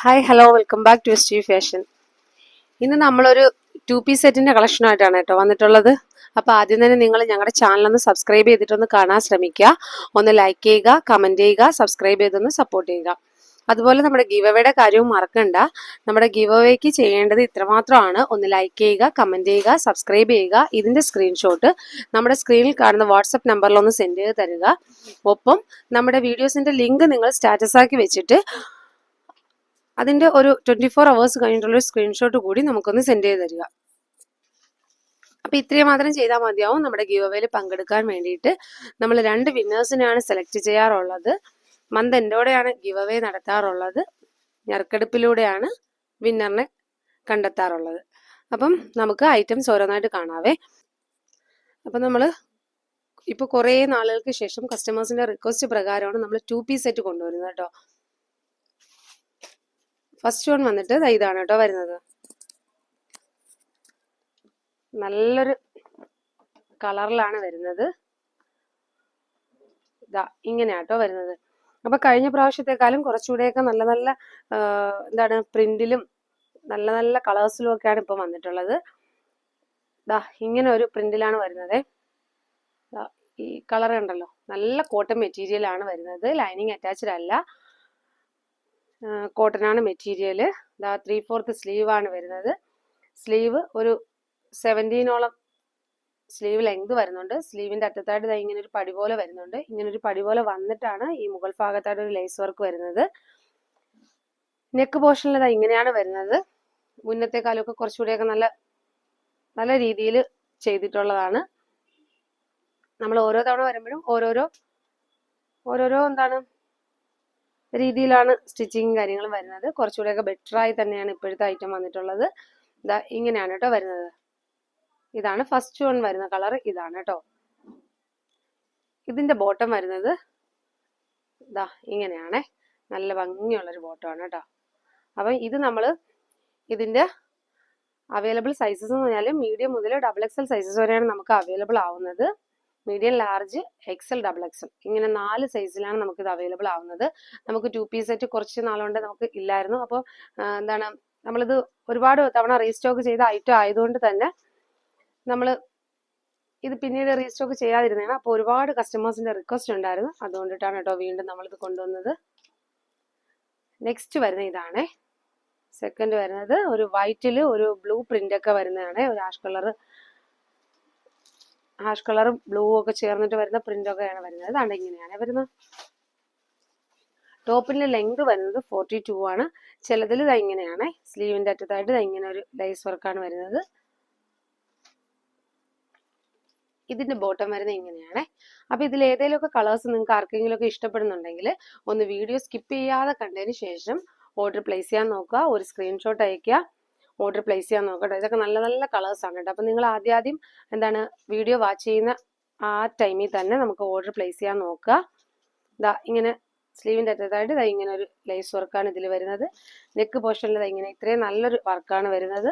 Hi hello welcome back to S T fashion. ഇന്ന് നമ്മളൊരു to piece സെറ്റിന്റെ കളക്ഷനായിട്ടാണ് കേട്ടോ വന്നിട്ടുള്ളത്. അപ്പോൾ ആദ്യം തന്നെ നിങ്ങൾ ഞങ്ങളുടെ ചാനലൊന്ന് സബ്സ്ക്രൈബ് ചെയ്തിട്ടൊന്ന് കാണാൻ ശ്രമിക്കുക. ഒന്ന് ലൈക്ക് ചെയ്യുക കമന്റ് ചെയ്യുക സബ്സ്ക്രൈബ് ചെയ്തൊന്ന് സപ്പോർട്ട് ചെയ്യുക. അതുപോലെ നമ്മുടെ ഗീവ് അവയുടെ കാര്യവും മറക്കണ്ട. നമ്മുടെ ഗീവ് അവേക്ക് ചെയ്യേണ്ടത് ഇത്രമാത്രമാണ്. ഒന്ന് ലൈക്ക് ചെയ്യുക കമന്റ് ചെയ്യുക സബ്സ്ക്രൈബ് ചെയ്യുക. ഇതിന്റെ സ്ക്രീൻഷോട്ട് നമ്മുടെ സ്ക്രീനിൽ കാണുന്ന വാട്സപ്പ് നമ്പറിലൊന്ന് സെൻഡ് ചെയ്ത് തരിക. ഒപ്പം നമ്മുടെ വീഡിയോസിന്റെ ലിങ്ക് നിങ്ങൾ സ്റ്റാറ്റസാക്കി വെച്ചിട്ട് അതിന്റെ ഒരു ട്വന്റി ഫോർ അവേഴ്സ് കഴിഞ്ഞിട്ടുള്ള സ്ക്രീൻഷോട്ട് കൂടി നമുക്കൊന്ന് സെൻഡ് ചെയ്ത് തരിക. അപ്പോൾ ഇത്രയും മാത്രം ചെയ്താൽ മതിയാവും. നമ്മുടെ ഗീവ് അവേയിൽ പങ്കെടുക്കാൻ വേണ്ടിയിട്ട് നമ്മൾ രണ്ട് വിന്നേഴ്സിനെയാണ് സെലക്ട് ചെയ്യാറുള്ളത്. മന്ത് എൻഡോടെയാണ് ഗീവ് അവേ നടത്താറുള്ളത്. ഞെറുക്കെടുപ്പിലൂടെയാണ് വിന്നറിനെ കണ്ടെത്താറുള്ളത്. അപ്പം നമുക്ക് ഐറ്റംസ് ഓരോന്നായിട്ട് കാണാവേ. അപ്പം നമ്മൾ ഇപ്പൊ കുറേ നാളുകൾക്ക് ശേഷം കസ്റ്റമേഴ്സിന്റെ റിക്വസ്റ്റ് പ്രകാരമാണ് നമ്മൾ ടു പീസ് സെറ്റ് കൊണ്ടുവരുന്നത് കേട്ടോ. ഫസ്റ്റ് വൺ വന്നിട്ട് ഇതാണ് കേട്ടോ വരുന്നത്. നല്ലൊരു കളറിലാണ് വരുന്നത്. ഇതാ ഇങ്ങനെയാട്ടോ വരുന്നത്. അപ്പൊ കഴിഞ്ഞ പ്രാവശ്യത്തെക്കാളും കുറച്ചുകൂടെയൊക്കെ നല്ല നല്ല എന്താണ് പ്രിന്റിലും നല്ല നല്ല കളേഴ്സിലും ഒക്കെയാണ് ഇപ്പൊ വന്നിട്ടുള്ളത്. ദാ ഇങ്ങനെ ഒരു പ്രിന്റിലാണ് വരുന്നത്. ഈ കളർ ഉണ്ടല്ലോ നല്ല കോട്ടൺ മെറ്റീരിയൽ ആണ് വരുന്നത്. ലൈനിങ് അറ്റാച്ച്ഡ് അല്ല. കോട്ടൺ ആണ് മെറ്റീരിയൽ ഇതാ ത്രീ ഫോർത്ത് ആണ് വരുന്നത്. സ്ലീവ് ഒരു സെവന്റീനോളം സ്ലീവ് ലെങ്ത് വരുന്നുണ്ട്. സ്ലീവിന്റെ അറ്റത്തായിട്ട് ദാ ഇങ്ങനെ ഒരു പടി പോലെ വരുന്നുണ്ട്. ഇങ്ങനെ ഒരു പടി പോലെ വന്നിട്ടാണ് ഈ മുകൾ ഭാഗത്തായിട്ട് ഒരു ലേസ് വർക്ക് വരുന്നത്. നെക്ക് പോർഷനിൽ ദാ ഇങ്ങനെയാണ് വരുന്നത്. മുന്നത്തെക്കാലൊക്കെ കുറച്ചുകൂടെയൊക്കെ നല്ല നല്ല രീതിയിൽ ചെയ്തിട്ടുള്ളതാണ്. നമ്മൾ ഓരോ തവണ വരുമ്പോഴും ഓരോരോ ഓരോരോ എന്താണ് രീതിയിലാണ് സ്റ്റിച്ചിങ് കാര്യങ്ങളും വരുന്നത്. കുറച്ചുകൂടെയൊക്കെ ബെറ്റർ ആയി തന്നെയാണ് ഇപ്പോഴത്തെ ഐറ്റം വന്നിട്ടുള്ളത്. ഇതാ ഇങ്ങനെയാണ് കേട്ടോ വരുന്നത്. ഇതാണ് ഫസ്റ്റ് വൺ വരുന്ന കളർ ഇതാണ് കേട്ടോ. ഇതിന്റെ ബോട്ടം വരുന്നത്. ഇതാ ഇങ്ങനെയാണേ. നല്ല ഭംഗിയുള്ളൊരു ബോട്ടമാണ് കേട്ടോ. അപ്പം ഇത് നമ്മൾ ഇതിന്റെ അവൈലബിൾ സൈസസ് എന്ന് പറഞ്ഞാൽ മീഡിയം മുതൽ ഡബിൾ എക്സൽ സൈസസ് വരെയാണ് നമുക്ക് അവൈലബിൾ ആവുന്നത്. Medium large XL double XL ഇങ്ങനെ നാല് സൈസിലാണ് നമുക്ക് ഇത് അവൈലബിൾ ആവുന്നത്. നമുക്ക് ടു പീസ് സെറ്റ് കുറച്ച് നാളുകൊണ്ട് നമുക്ക് ഇല്ലായിരുന്നു. അപ്പോൾ എന്താണ് നമ്മളിത് ഒരുപാട് തവണ റീസ്റ്റോക്ക് ചെയ്ത ഐറ്റം ആയതുകൊണ്ട് തന്നെ നമ്മൾ ഇത് പിന്നീട് റീസ്റ്റോക്ക് ചെയ്യാതിരുന്നതാണ്. അപ്പോൾ ഒരുപാട് കസ്റ്റമേഴ്സിന്റെ റിക്വസ്റ്റ് ഉണ്ടായിരുന്നു. അതുകൊണ്ടിട്ടാണ് കേട്ടോ വീണ്ടും നമ്മളിത് കൊണ്ടുവന്നത്. നെക്സ്റ്റ് വരുന്ന ഇതാണേ. സെക്കൻഡ് വരുന്നത് ഒരു വൈറ്റിൽ ഒരു ബ്ലൂ പ്രിന്റ് ഒക്കെ വരുന്നതാണ്. ഒരു ആഷ് കളർ ആഷ് കളറും ബ്ലൂ ഒക്കെ ചേർന്നിട്ട് വരുന്ന പ്രിന്റ് ഒക്കെയാണ് വരുന്നത്. അതാണ് ഇങ്ങനെയാണ് വരുന്നത്. ടോപ്പിന്റെ ലെങ്ത് വരുന്നത് ഫോർട്ടി ടു ആണ്. ചിലതിൽ ഇത് ഇങ്ങനെയാണ്. സ്ലീവിന്റെ അറ്റത്തായിട്ട് ഇത് ഇങ്ങനെ ഒരു ലൈസ് വർക്കാണ് വരുന്നത്. ഇതിന്റെ ബോട്ടം വരുന്നത് ഇങ്ങനെയാണ്. അപ്പൊ ഇതിൽ ഏതെങ്കിലുമൊക്കെ കളേഴ്സ് നിങ്ങൾക്ക് ആർക്കെങ്കിലും ഒക്കെ ഇഷ്ടപ്പെടുന്നുണ്ടെങ്കിൽ ഒന്ന് വീഡിയോ സ്കിപ്പ് ചെയ്യാതെ കണ്ടതിന് ശേഷം ഓർഡർ പ്ലേസ് ചെയ്യാൻ നോക്കുക. ഒരു സ്ക്രീൻഷോട്ട് അയക്കുക ഓർഡർ പ്ലേസ് ചെയ്യാൻ നോക്കട്ടെ. ഇതൊക്കെ നല്ല നല്ല കളേഴ്സാണ് കേട്ടോ. അപ്പം നിങ്ങൾ ആദ്യം ആദ്യം എന്താണ് വീഡിയോ വാച്ച് ചെയ്യുന്ന ആ ടൈമിൽ തന്നെ നമുക്ക് ഓർഡർ പ്ലേസ് ചെയ്യാൻ നോക്കുക. ഇതാ ഇങ്ങനെ സ്ലീവിന്റെ അറ്റത്തായിട്ട് ഇതാ ഇങ്ങനെ ഒരു ലേസ് വർക്കാണ് ഇതിൽ വരുന്നത്. നെക്ക് പോർഷനിൽ ഇങ്ങനെ ഇത്രയും നല്ലൊരു വർക്കാണ് വരുന്നത്.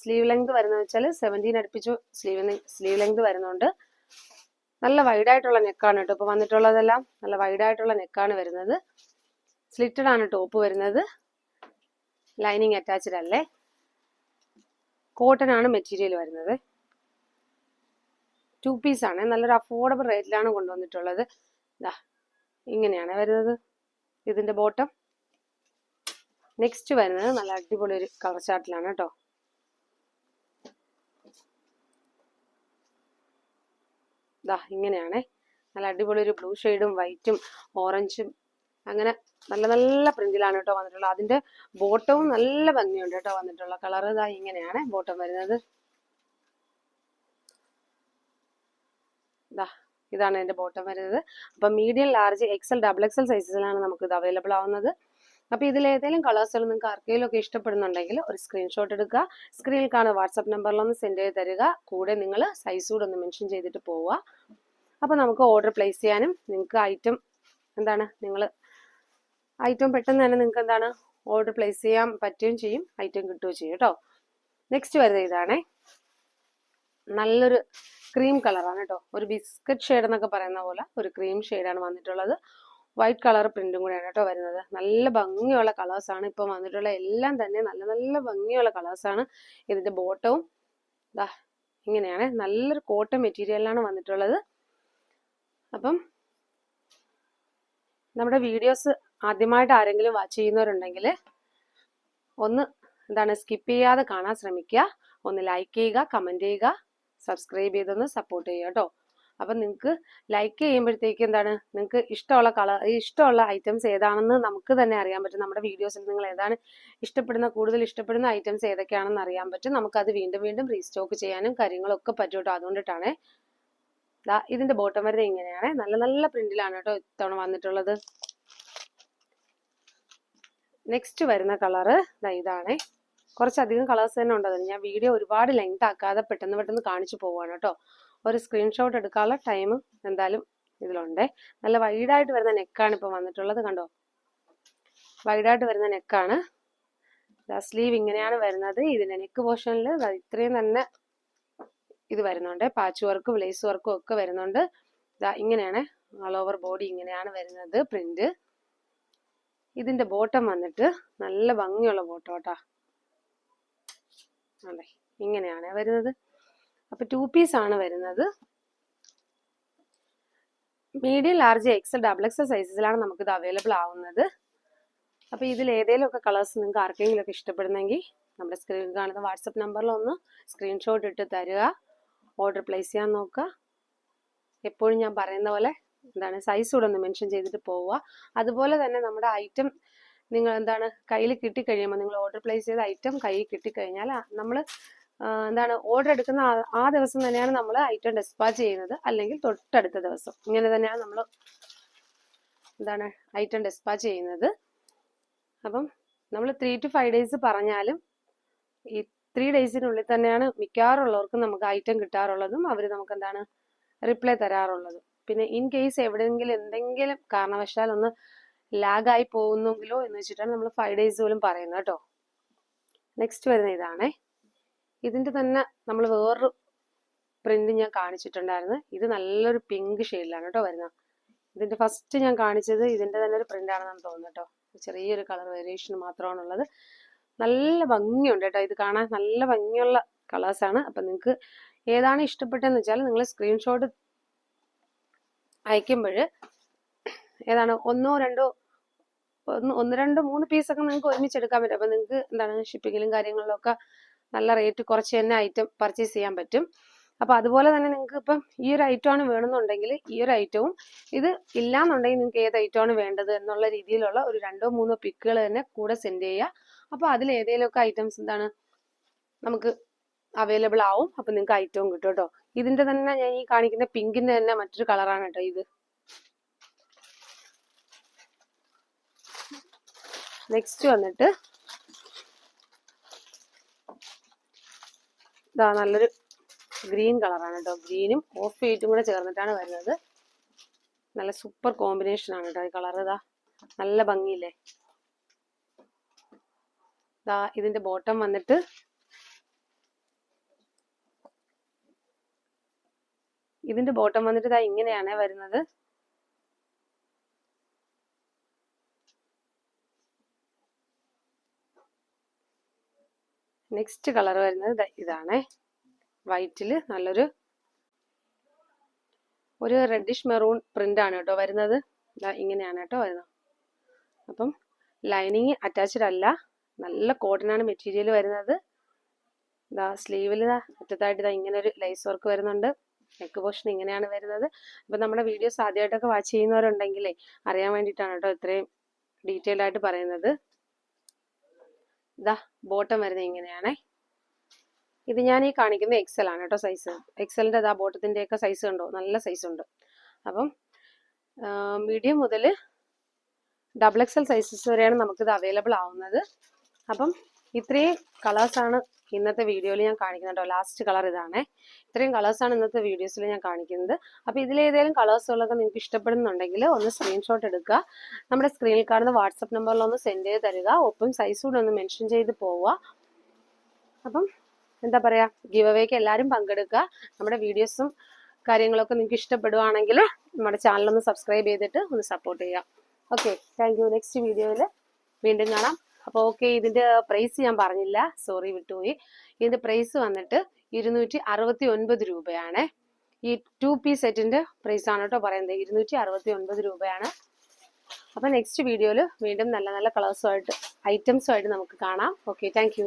സ്ലീവ് ലെങ്ത് വരുന്നത് വെച്ചാൽ സെവന്റീൻ അടുപ്പിച്ചു സ്ലീവ് സ്ലീവ് ലെങ്ത് വരുന്നുണ്ട്. നല്ല വൈഡായിട്ടുള്ള നെക്കാണ് കേട്ടോ. ഇപ്പോൾ വന്നിട്ടുള്ളതെല്ലാം നല്ല വൈഡായിട്ടുള്ള നെക്കാണ് വരുന്നത്. സ്ലിറ്റഡ് ആണ് ടോപ്പ് വരുന്നത്. ലൈനിങ് അറ്റാച്ച്ഡ് അല്ലേ? കോട്ടൺ ആണ് മെറ്റീരിയൽ വരുന്നത്. ടു പീസ് ആണ്. നല്ലൊരു അഫോർഡബിൾ റേറ്റിലാണ് കൊണ്ടുവന്നിട്ടുള്ളത്. ഇങ്ങനെയാണ് വരുന്നത്. ഇതിന്റെ ബോട്ടം നെക്സ്റ്റ് വരുന്നത് നല്ല അടിപൊളി ഒരു കളർ ചാർട്ടിലാണ് കേട്ടോ. ദാ ഇങ്ങനെയാണേ. നല്ല അടിപൊളി ഒരു ബ്ലൂ ഷെയ്ഡും വൈറ്റും ഓറഞ്ചും അങ്ങനെ നല്ല നല്ല പ്രിന്റിലാണ് കേട്ടോ വന്നിട്ടുള്ളത്. അതിന്റെ ബോട്ടവും നല്ല ഭംഗിയുണ്ട് കേട്ടോ വന്നിട്ടുള്ള കളർ ഇതായി ഇങ്ങനെയാണ് ബോട്ടം വരുന്നത്. ദാ ഇതാണ് ഇതിന്റെ ബോട്ടം വരുന്നത്. അപ്പൊ medium large XL double XL സൈസസിലാണ് നമുക്ക് ഇത് അവൈലബിൾ ആവുന്നത്. അപ്പൊ ഇതിൽ ഏതെങ്കിലും കളേഴ്സുകൾ നിങ്ങൾക്ക് ആർക്കെങ്കിലും ഒക്കെ ഇഷ്ടപ്പെടുന്നുണ്ടെങ്കിൽ ഒരു സ്ക്രീൻഷോട്ട് എടുക്കുക. സ്ക്രീനിൽ കാണുന്ന വാട്സപ്പ് നമ്പറിലൊന്ന് സെൻഡ് ചെയ്ത് തരിക. കൂടെ നിങ്ങൾ സൈസ് കൂടെ ഒന്ന് മെൻഷൻ ചെയ്തിട്ട് പോവുക. അപ്പൊ നമുക്ക് ഓർഡർ പ്ലേസ് ചെയ്യാനും നിങ്ങൾക്ക് ഐറ്റം എന്താണ് നിങ്ങൾ ഐറ്റം പെട്ടെന്ന് തന്നെ നിങ്ങൾക്ക് എന്താണ് ഓർഡർ പ്ലേസ് ചെയ്യാൻ പറ്റുകയും ചെയ്യും. ഐറ്റം കിട്ടുകയും ചെയ്യും കേട്ടോ. നെക്സ്റ്റ് വരുന്നത് ഇതാണേ. നല്ലൊരു ക്രീം കളറാണ് കേട്ടോ. ഒരു ബിസ്ക്കറ്റ് ഷെയ്ഡ് എന്നൊക്കെ പറയുന്ന പോലെ ഒരു ക്രീം ഷെയ്ഡാണ് വന്നിട്ടുള്ളത്. വൈറ്റ് കളർ പ്രിന്റും കൂടെയാണ് കേട്ടോ വരുന്നത്. നല്ല ഭംഗിയുള്ള കളേഴ്സാണ് ഇപ്പം വന്നിട്ടുള്ള എല്ലാം തന്നെ നല്ല നല്ല ഭംഗിയുള്ള കളേഴ്സാണ് ഇതിന്റെ ബോട്ടവും ദാ ഇങ്ങനെയാണ്. നല്ലൊരു കോട്ടൺ മെറ്റീരിയലാണ് വന്നിട്ടുള്ളത്. അപ്പം നമ്മുടെ വീഡിയോസ് ആദ്യമായിട്ട് ആരെങ്കിലും വാച്ച് ചെയ്യുന്നവരുണ്ടെങ്കിൽ ഒന്ന് എന്താണ് സ്കിപ്പ് ചെയ്യാതെ കാണാൻ ശ്രമിക്കുക. ഒന്ന് ലൈക്ക് ചെയ്യുക കമന്റ് ചെയ്യുക സബ്സ്ക്രൈബ് ചെയ്തൊന്ന് സപ്പോർട്ട് ചെയ്യുക കേട്ടോ അപ്പം നിങ്ങൾക്ക് ലൈക്ക് ചെയ്യുമ്പോഴത്തേക്ക് എന്താണ്? നിങ്ങൾക്ക് ഇഷ്ടമുള്ള കളർ ഇഷ്ടമുള്ള ഐറ്റംസ് ഏതാണെന്ന് നമുക്ക് തന്നെ അറിയാൻ പറ്റും. നമ്മുടെ വീഡിയോസിൽ നിങ്ങൾ ഏതാണ് ഇഷ്ടപ്പെടുന്ന കൂടുതൽ ഇഷ്ടപ്പെടുന്ന ഐറ്റംസ് ഏതൊക്കെയാണെന്ന് അറിയാൻ പറ്റും. അത് വീണ്ടും വീണ്ടും റീസ്റ്റോക്ക് ചെയ്യാനും കാര്യങ്ങളൊക്കെ പറ്റും കേട്ടോ അതുകൊണ്ടിട്ടാണ്. ഇതിന്റെ ബോട്ടം വരുന്നത് ഇങ്ങനെയാണ്. നല്ല നല്ല പ്രിന്റിലാണ് കേട്ടോ ഇത്തവണ വന്നിട്ടുള്ളത്. നെക്സ്റ്റ് വരുന്ന കളറ് ഇതാണ്. കുറച്ചധികം കളേഴ്സ് തന്നെ ഉണ്ട് ഞാൻ വീഡിയോ ഒരുപാട് ലെങ്ത് ആക്കാതെ പെട്ടെന്ന് പെട്ടെന്ന് കാണിച്ചു പോവാണ് കേട്ടോ. ഒരു സ്ക്രീൻഷോട്ട് എടുക്കാനുള്ള ടൈം എന്തായാലും ഇതിലുണ്ട്. നല്ല വൈഡായിട്ട് വരുന്ന നെക്കാണ് ഇപ്പൊ വന്നിട്ടുള്ളത് കണ്ടോ? വൈഡായിട്ട് വരുന്ന നെക്കാണ് സ്ലീവ് ഇങ്ങനെയാണ് വരുന്നത്. ഇതിന്റെ നെക്ക് പോർഷനിൽ ഇത്രയും തന്നെ ഇത് വരുന്നുണ്ട്. പാച്ച് വർക്കും ലേസ് വർക്കും ഒക്കെ വരുന്നുണ്ട്. ഇങ്ങനെയാണ് ഓൾ ഓവർ ബോഡി ഇങ്ങനെയാണ് വരുന്നത് പ്രിന്റ് ഇതിന്റെ ബോട്ടം വന്നിട്ട് നല്ല ഭംഗിയുള്ള ബോട്ടം കേട്ടാ. അതെ ഇങ്ങനെയാണ് വരുന്നത്. അപ്പൊ ടു പീസ് ആണ് വരുന്നത്. Medium large XL double XL സൈസസിലാണ് നമുക്കിത് അവൈലബിൾ ആവുന്നത്. അപ്പൊ ഇതിൽ ഏതെങ്കിലും ഒക്കെ കളേഴ്സ് നിങ്ങൾക്ക് ആർക്കെങ്കിലും ഒക്കെ ഇഷ്ടപ്പെടുന്നെങ്കിൽ നമ്മുടെ സ്ക്രീൻ കാണുന്ന വാട്സപ്പ് നമ്പറിൽ ഒന്ന് സ്ക്രീൻഷോട്ട് ഇട്ട് തരിക. ഓർഡർ പ്ലേസ് ചെയ്യാൻ നോക്കുക. എപ്പോഴും ഞാൻ പറയുന്ന പോലെ എന്താണ് സൈസ് കൂടെ ഒന്ന് മെൻഷൻ ചെയ്തിട്ട് പോവുക. അതുപോലെ തന്നെ നമ്മുടെ ഐറ്റം നിങ്ങൾ എന്താണ് കയ്യിൽ കിട്ടിക്കഴിയുമ്പോൾ നിങ്ങൾ ഓർഡർ പ്ലേസ് ചെയ്ത ഐറ്റം കയ്യിൽ കിട്ടിക്കഴിഞ്ഞാൽ നമ്മൾ എന്താണ് ഓർഡർ എടുക്കുന്ന ആ- ദിവസം തന്നെയാണ് നമ്മൾ ഐറ്റം ഡെസ്പാച്ച് ചെയ്യുന്നത്. അല്ലെങ്കിൽ തൊട്ടടുത്ത ദിവസം ഇങ്ങനെ തന്നെയാണ് നമ്മൾ എന്താണ് ഐറ്റം ഡെസ്പാച്ച് ചെയ്യുന്നത്. അപ്പം നമ്മൾ ത്രീ ടു ഫൈവ് ഡേയ്സ് പറഞ്ഞാലും ഈ ത്രീ ഡേയ്സിനുള്ളിൽ തന്നെയാണ് മിക്കവാറുള്ളവർക്കും നമുക്ക് ഐറ്റം കിട്ടാറുള്ളതും അവർ നമുക്ക് എന്താണ് റിപ്ലൈ തരാറുള്ളതും. പിന്നെ ഇൻ കേസ് എവിടെയെങ്കിലും എന്തെങ്കിലും കാരണവശാൽ ഒന്ന് ലാഗായി പോകുന്നെങ്കിലോ എന്ന് വെച്ചിട്ടാണ് നമ്മൾ ഫൈവ് ഡേയ്സ് പോലും പറയുന്നത് കേട്ടോ. നെക്സ്റ്റ് വരുന്ന ഇതാണേ. ഇതിന്റെ തന്നെ നമ്മൾ വേറൊരു പ്രിന്റ് ഞാൻ കാണിച്ചിട്ടുണ്ടായിരുന്നു. ഇത് നല്ലൊരു പിങ്ക് ഷെയ്ഡിലാണ് കേട്ടോ വരുന്നത്. ഇതിന്റെ ഫസ്റ്റ് ഞാൻ കാണിച്ചത് ഇതിന്റെ തന്നെ ഒരു പ്രിന്റ് ആണെന്നാണ് തോന്നുന്നത് കേട്ടോ. ചെറിയൊരു കളർ വേരിയേഷൻ മാത്രമാണുള്ളത്. നല്ല ഭംഗിയുണ്ട് കേട്ടോ. ഇത് കാണാൻ നല്ല ഭംഗിയുള്ള കളേഴ്സാണ് അപ്പൊ നിങ്ങൾക്ക് ഏതാണ് ഇഷ്ടപ്പെട്ടതെന്ന് വെച്ചാൽ നിങ്ങൾ സ്ക്രീൻഷോട്ട് അയക്കുമ്പോൾ ഏതാണ് ഒന്നോ രണ്ടോ ഒന്ന് ഒന്ന് രണ്ട് മൂന്ന് പീസൊക്കെ നിങ്ങൾക്ക് ഒരുമിച്ച് എടുക്കാൻ പറ്റും. അപ്പം നിങ്ങൾക്ക് എന്താണ് ഷിപ്പിങ്ങിലും കാര്യങ്ങളിലും ഒക്കെ നല്ല റേറ്റ് കുറച്ച് തന്നെ ഐറ്റം പർച്ചേസ് ചെയ്യാൻ പറ്റും. അപ്പോൾ അതുപോലെ തന്നെ നിങ്ങൾക്ക് ഇപ്പം ഈ ഒരു ഐറ്റം ആണ് വേണമെന്നുണ്ടെങ്കിൽ ഈ ഒരു ഐറ്റവും ഇത് ഇല്ലാന്നുണ്ടെങ്കിൽ നിങ്ങൾക്ക് ഏത് ഐറ്റം ആണ് വേണ്ടത് എന്നുള്ള രീതിയിലുള്ള ഒരു രണ്ടോ മൂന്നോ പിക്കുകൾ തന്നെ കൂടെ സെൻഡ് ചെയ്യുക. അപ്പോൾ അതിൽ ഏതെങ്കിലുമൊക്കെ ഐറ്റംസ് എന്താണ് നമുക്ക് അവൈലബിൾ ആവും. അപ്പം നിങ്ങൾക്ക് ഐറ്റവും കിട്ടും കേട്ടോ. ഇതിന്റെ തന്നെ ഞാൻ ഈ കാണിക്കുന്ന പിങ്കിന്റെ തന്നെ മറ്റൊരു കളറാണ് കേട്ടോ ഇത്. നെക്സ്റ്റ് വന്നിട്ട് ഇതാ നല്ലൊരു ഗ്രീൻ കളറാണ് കേട്ടോ. ഗ്രീനും ഓഫ് വൈറ്റും കൂടെ ചേർന്നിട്ടാണ് വരുന്നത്. നല്ല സൂപ്പർ കോമ്പിനേഷൻ ആണ് കേട്ടോ ഈ കളർ ഇതാ നല്ല ഭംഗിയില്ലേ? ഇതാ ഇതിന്റെ ബോട്ടം വന്നിട്ട് ഇതിന്റെ ബോട്ടം വന്നിട്ട് ഇതാ ഇങ്ങനെയാണ് വരുന്നത്. നെക്സ്റ്റ് കളർ വരുന്നത് ഇതാണേ. വൈറ്റിൽ നല്ലൊരു ഒരു റെഡിഷ് മെറൂൺ പ്രിന്റ് ആണ് കേട്ടോ വരുന്നത്. ഇങ്ങനെയാണ് കേട്ടോ വരുന്നത്. അപ്പം ലൈനിങ് അറ്റാച്ച്ഡ് അല്ല നല്ല കോട്ടൺ ആണ് മെറ്റീരിയൽ വരുന്നത്. ദാ സ്ലീവിൽ അറ്റത്തായിട്ട് ഇതാ ഇങ്ങനെ ഒരു ലൈസ് വർക്ക് വരുന്നുണ്ട്. നെക്ക് പോർഷൻ ഇങ്ങനെയാണ് വരുന്നത്. അപ്പം നമ്മുടെ വീഡിയോസ് ആദ്യമായിട്ടൊക്കെ വാച്ച് ചെയ്യുന്നവരുണ്ടെങ്കിലേ അറിയാൻ വേണ്ടിയിട്ടാണ് കേട്ടോ ഇത്രയും ഡീറ്റെയിൽ ആയിട്ട് പറയുന്നത്. ഇതാ ബോട്ടം വരുന്നത് ഇങ്ങനെയാണേ. ഇത് ഞാൻ ഈ കാണിക്കുന്ന എക്സൽ ആണ് കേട്ടോ സൈസ് എക്സലിന്റെ അതാ ബോട്ടത്തിന്റെയൊക്കെ സൈസ് ഉണ്ടോ നല്ല സൈസ് ഉണ്ട്. അപ്പം മീഡിയം മുതൽ ഡബിൾ എക്സൽ സൈസസ് വരെയാണ് നമുക്കിത് അവൈലബിൾ ആവുന്നത്. അപ്പം ഇത്രയും കളേഴ്സ് ആണ് ഇന്നത്തെ വീഡിയോയിൽ ഞാൻ കാണിക്കുന്നത് കേട്ടോ ലാസ്റ്റ് കളർ ഇതാണ്. ഇത്രയും കളേഴ്സ് ആണ് ഇന്നത്തെ വീഡിയോസിൽ ഞാൻ കാണിക്കുന്നത്. അപ്പോൾ ഇതിലേതെങ്കിലും കളേഴ്സുകളൊക്കെ നിങ്ങൾക്ക് ഇഷ്ടപ്പെടുന്നുണ്ടെങ്കിൽ ഒന്ന് സ്ക്രീൻഷോട്ട് എടുക്കുക നമ്മുടെ സ്ക്രീനിൽ കാണുന്ന വാട്സപ്പ് നമ്പറിൽ ഒന്ന് സെൻഡ് ചെയ്ത് തരിക. ഒപ്പം സൈസ് കൂടെ ഒന്ന് മെൻഷൻ ചെയ്ത് പോവുക. അപ്പം എന്താ പറയാ? ഗിവ് അവേക്ക് എല്ലാവരും പങ്കെടുക്കുക. നമ്മുടെ വീഡിയോസും കാര്യങ്ങളൊക്കെ നിങ്ങൾക്ക് ഇഷ്ടപ്പെടുവാണെങ്കിൽ നമ്മുടെ ചാനൽ ഒന്ന് സബ്സ്ക്രൈബ് ചെയ്തിട്ട് ഒന്ന് സപ്പോർട്ട് ചെയ്യുക. ഓക്കെ താങ്ക് നെക്സ്റ്റ് വീഡിയോയിൽ വീണ്ടും കാണാം. അപ്പോൾ ഓക്കെ ഇതിന്റെ പ്രൈസ് ഞാൻ പറഞ്ഞില്ല. സോറി വിട്ടുപോയി. ഇതിന്റെ പ്രൈസ് വന്നിട്ട് ഇരുന്നൂറ്റി അറുപത്തി ഒൻപത് രൂപയാണ്. ഈ ടു പീസ് സെറ്റിന്റെ പ്രൈസ് ആണ് കേട്ടോ പറയുന്നത്. ഇരുന്നൂറ്റി അറുപത്തി ഒൻപത് രൂപയാണ് അപ്പോൾ നെക്സ്റ്റ് വീഡിയോയിൽ വീണ്ടും നല്ല നല്ല കളേഴ്സുമായിട്ട് ഐറ്റംസുമായിട്ട് നമുക്ക് കാണാം. Okay thank